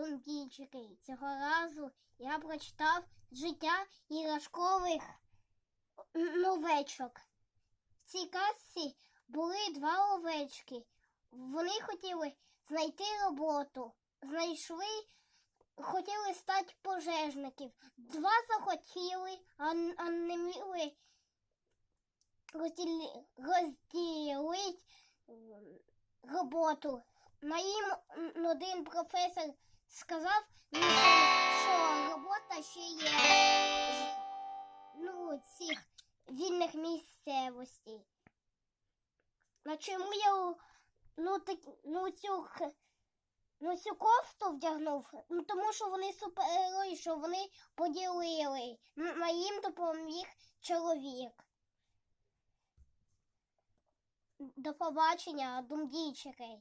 думдійчики. Цього разу я прочитав життя іграшкових н- овечок. В цій казці були два овечки. Вони хотіли знайти роботу. Знайшли, хотіли стати пожежників. Два захотіли, а, не міли розділити роботу. На їм один професор сказав, ну, що- робота ще є ну, цих вільних місцевостей. На чому я ну, так, ну, цю, ну, цю кофту вдягнув? Ну, тому що вони супергерої, що вони поділили. М- А їм допоміг чоловік. До побачення, думдійчики.